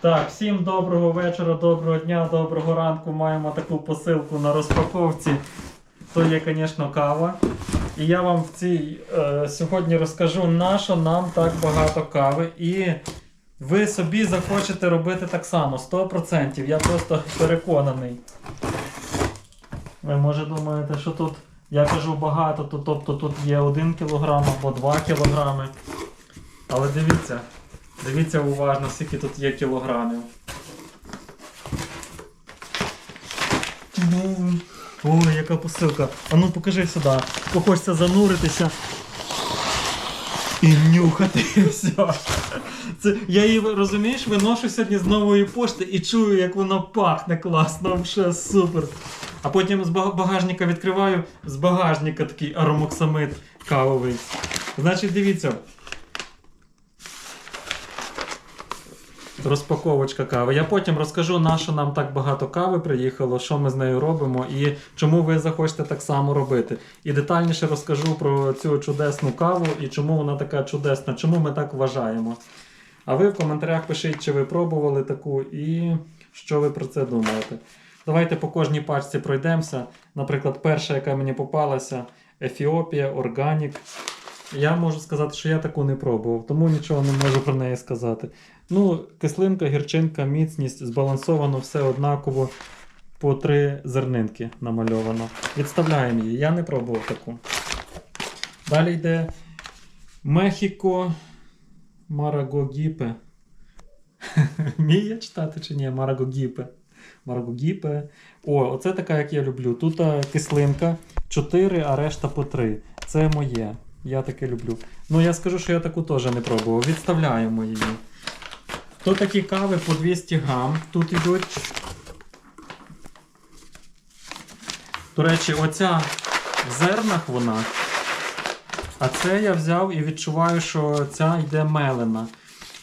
Так, всім доброго вечора, доброго дня, доброго ранку. Маємо таку посилку на розпаковці. То є, звісно, кава. І я вам в цій е, сьогодні розкажу, на що нам так багато кави. І ви собі захочете робити так само, 100%. Я просто переконаний. Ви може думаєте, що тут я кажу багато, то, тобто тут є 1 кг або 2 кг. Але дивіться, дивіться уважно, скільки тут є кілограмів. Ой, яка посилка. А ну покажи сюди. Хочеться зануритися і нюхати і все. Це, я її, розумієш, виношу сьогодні з нової пошти і чую, як вона пахне класно, вже супер. А потім з багажника відкриваю, з багажника такий аромоксамит кавовий. Значить, дивіться. Розпаковочка кави. Я потім розкажу, на що нам так багато кави приїхало, що ми з нею робимо і чому ви захочете так само робити. І детальніше розкажу про цю чудесну каву і чому вона така чудесна, чому ми так вважаємо. А ви в коментарях пишіть, чи ви пробували таку і що ви про це думаєте. Давайте по кожній пачці пройдемося. Наприклад, перша, яка мені попалася, Ефіопія, Органік. Я можу сказати, що я таку не пробував, тому нічого не можу про неї сказати. Ну, кислинка, гірчинка, міцність, збалансовано все однаково по три зернинки намальовано. Відставляємо її. Я не пробував таку. Далі йде Мехіко Марагогіпе. Вмію я читати чи ні? Марагогіпе. Марагогіпе. О, оце така, як я люблю. Тут кислинка 4, а решта по 3. Це моє. Я таке люблю. Ну, я скажу, що я таку теж не пробував. Відставляємо її. То такі кави по 200 грам. Тут йдуть. До речі, оця в зернах вона. А це я взяв і відчуваю, що ця йде мелена.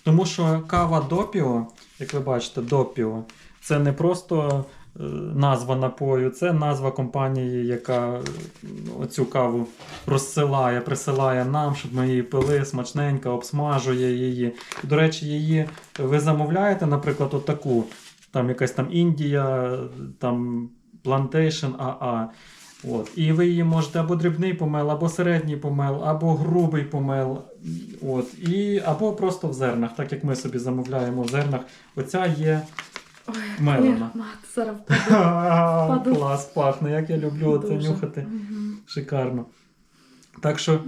Тому що кава допіо, як ви бачите, допіо, це не просто назва напою, це назва компанії, яка е, оцю каву розсилає, присилає нам, щоб ми її пили смачненько, обсмажує її. До речі, її ви замовляєте, наприклад, отаку, там якась там Індія, там Plantation AA. От. І ви її можете або дрібний помел, або середній помел, або грубий помел. От. І, або просто в зернах, так як ми собі замовляємо в зернах. Оця є Ой, Мелена. ні, мат, зараз впаду. Паду. клас, пахне, як я люблю це Дуже. нюхати. Мгм. Шикарно. Так що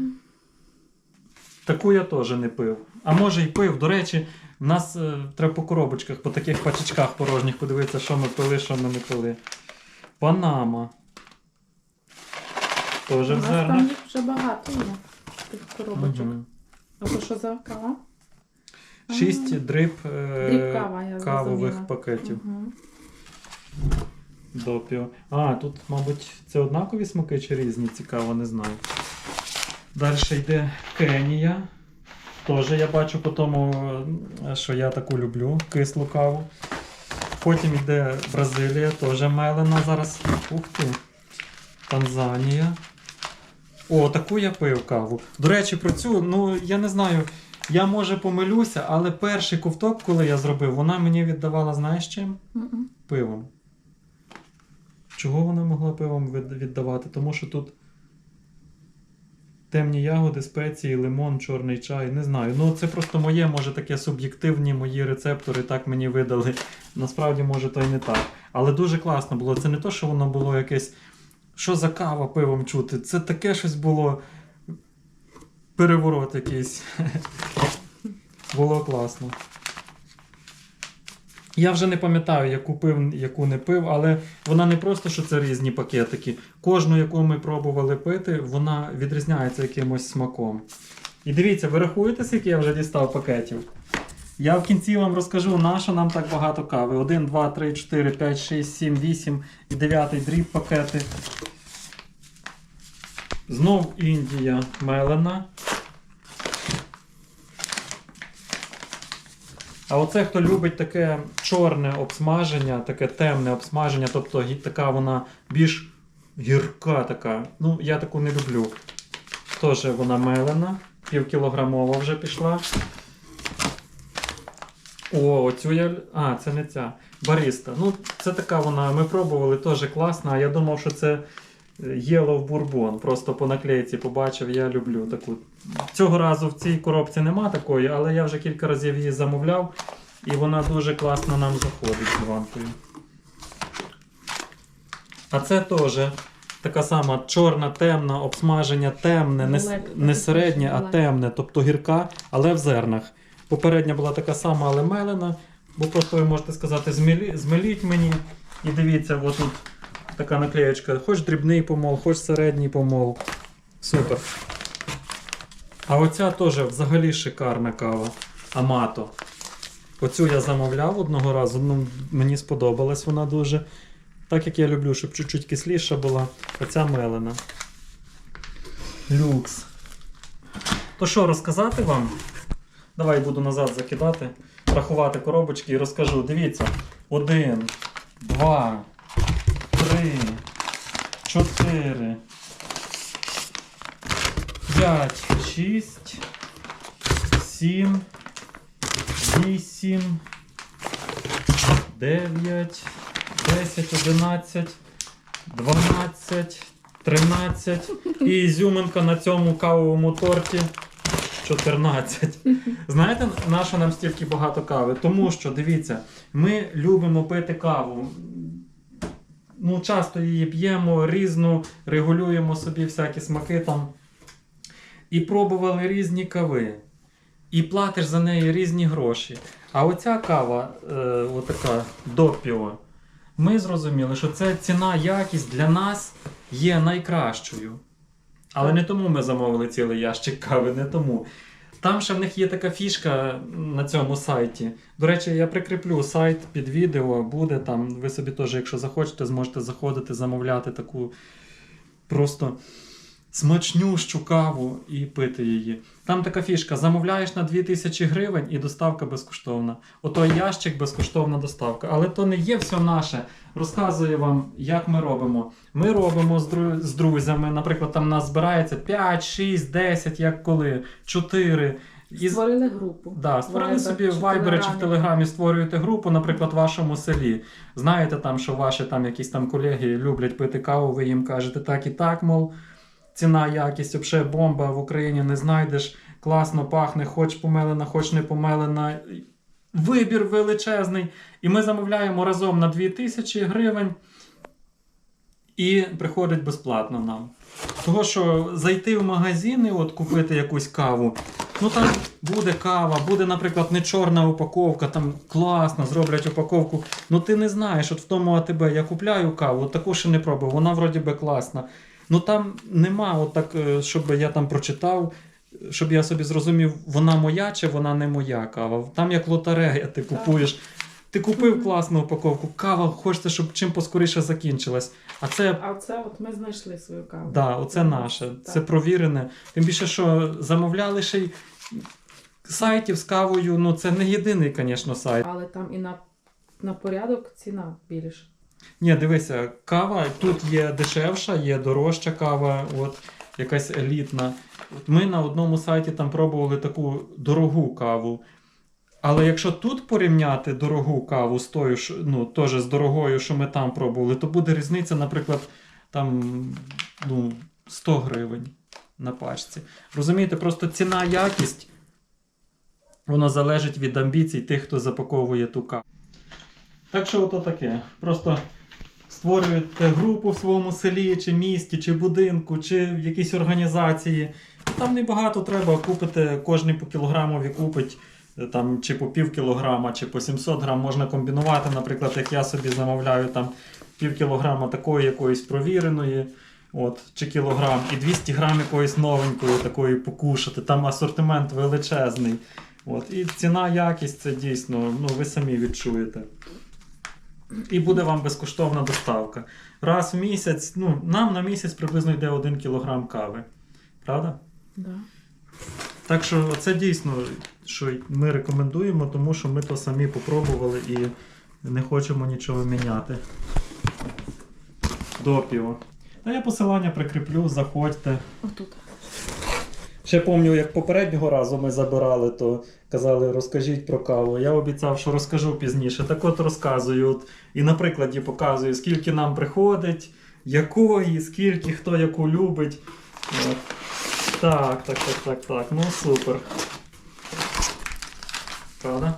таку я теж не пив. А може й пив. До речі, в нас е, треба по коробочках, по таких пачечках порожніх подивитися, що ми пили, що ми не пили. Панама. Теж У в нас там їх вже багато є, тих коробочок. Мгм. А то що за кава? Шість А, дріб, е, Дріб кава, я кавових зрозуміла. пакетів. Мгм. Допіо. А, тут, мабуть, це однакові смаки чи різні, цікаво, не знаю. Далі йде Кенія. Теж я бачу по тому, е, що я таку люблю, кислу каву. Потім йде Бразилія, теж мелена зараз. Ух ти. Танзанія. О, таку я пив каву. До речі, про цю, ну я не знаю, я може помилюся, але перший ковток, коли я зробив, вона мені віддавала, знаєш чим? Мгм. пивом. Чого вона могла пивом віддавати? Тому що тут темні ягоди, спеції, лимон, чорний чай. Не знаю. Ну це просто моє, може таке суб'єктивні мої рецептори так мені видали. Насправді, може, то й не так. Але дуже класно було. Це не то, що воно було якесь. Що за кава пивом чути? Це таке щось було. Переворот якийсь. Було класно. Я вже не пам'ятаю, яку пив, яку не пив, але вона не просто, що це різні пакетики. Кожну, яку ми пробували пити, вона відрізняється якимось смаком. І дивіться, ви рахуєте, скільки я вже дістав пакетів? Я в кінці вам розкажу, на що нам так багато кави. 1, 2, 3, 4, 5, 6, 7, 8 і 9 дріб пакети. Знов Індія мелена. А оце, хто любить таке чорне обсмаження, таке темне обсмаження, тобто така вона більш гірка така. Ну, я таку не люблю. Теж вона мелена, півкілограмова вже пішла. О, оцю я. А, це не ця. Баріста. Ну, це така вона. Ми пробували, теж класна. Я думав, що це Yellow Bourbon. Просто по наклейці побачив, я люблю таку. Цього разу в цій коробці нема такої, але я вже кілька разів її замовляв, і вона дуже класно нам заходить з Іванкою. А це теж така сама чорна, темна, обсмаження темне, не, не середнє, а темне, тобто гірка, але в зернах. Попередня була така сама, але мелена, бо просто ви можете сказати, змеліть мені. І дивіться, отут така наклеєчка. Хоч дрібний помол, хоч середній помол. Супер. А оця теж взагалі шикарна кава. Амато. Оцю я замовляв одного разу, ну, мені сподобалась вона дуже. Так як я люблю, щоб чуть-чуть кисліша була. Оця мелена. Люкс. То що, розказати вам? Давай буду назад закидати, рахувати коробочки і розкажу. Дивіться. Один, два, три, чотири, п'ять, шість, сім, вісім, дев'ять, десять, одинадцять, дванадцять, тринадцять. І ізюминка на цьому кавовому торті 14. Знаєте, на нам стільки багато кави? Тому що, дивіться, ми любимо пити каву. Ну, часто її п'ємо, різну, регулюємо собі всякі смаки там. І пробували різні кави. І платиш за неї різні гроші. А оця кава, е, отака допіо, ми зрозуміли, що це ціна, якість для нас є найкращою. Але не тому ми замовили цілий ящик кави, не тому. Там ще в них є така фішка на цьому сайті. До речі, я прикріплю сайт під відео, буде там. Ви собі теж, якщо захочете, зможете заходити, замовляти таку просто смачнющу каву і пити її. Там така фішка: замовляєш на 2000 гривень і доставка безкоштовна. Отой ящик безкоштовна доставка. Але то не є все наше. Розказую вам, як ми робимо. Ми робимо з, дру- з друзями, наприклад, там нас збирається 5, 6, 10, як коли, 4. І Створили групу. Да, створили Viber собі в Viber чи в. Телеграмі створюєте групу, наприклад, в вашому селі. Знаєте там, що ваші там якісь там колеги люблять пити каву, ви їм кажете так і так, мов ціна, якість, взагалі бомба в Україні не знайдеш, класно пахне, хоч помелена, хоч не помелена. Вибір величезний. І ми замовляємо разом на 2000 гривень і приходить безплатно нам. Того, що зайти в магазини, от купити якусь каву, ну там буде кава, буде, наприклад, не чорна упаковка, там класно, зроблять упаковку. Ну ти не знаєш, от в тому АТБ я купляю каву, таку ще не пробував, вона вроді би класна. Ну там нема, от так, е, щоб я там прочитав, щоб я собі зрозумів, вона моя чи вона не моя кава. Там як лотерея, ти купуєш. Ти купив класну упаковку, кава, хочеться, щоб чим поскоріше закінчилась. А це А це от ми знайшли свою каву. Да, оце наше. Так. Це провірене. Тим більше, що замовляли ще й сайтів з кавою. Ну, це не єдиний, звісно, сайт. Але там і на, на порядок ціна більше. Ні, дивися, кава тут є дешевша, є дорожча кава, от якась елітна. Ми на одному сайті там пробували таку дорогу каву. Але якщо тут порівняти дорогу каву з тою, ну, теж з дорогою, що ми там пробували, то буде різниця, наприклад, там ну, 100 гривень на пачці. Розумієте, просто ціна, якість, воно залежить від амбіцій тих, хто запаковує ту каву. Так що ото таке. Просто створюєте групу в своєму селі, чи місті, чи будинку, чи в якійсь організації. Там небагато треба, купите, кожний по кілограмові купить. е, Там, чи по пів кілограма, чи по 700 грам можна комбінувати, наприклад, як я собі замовляю там пів кілограма такої якоїсь провіреної, от, чи кілограм, і 200 грам якоїсь новенької такої покушати. Там асортимент величезний. От, і ціна, якість це дійсно, ну ви самі відчуєте. І буде вам безкоштовна доставка. Раз в місяць, ну, нам на місяць приблизно йде 1 кілограм кави. Правда? Да. Так що це дійсно, що ми рекомендуємо, тому що ми то самі попробували і не хочемо нічого міняти. Допіо. Та я посилання прикріплю, заходьте. Отут. Ще пам'ятаю, як попереднього разу ми забирали, то казали, розкажіть про каву. Я обіцяв, що розкажу пізніше. Так от розказую. От, і на прикладі показую, скільки нам приходить, якої, скільки, хто яку любить. От. Так, так, так, так, так. Ну супер. Правда?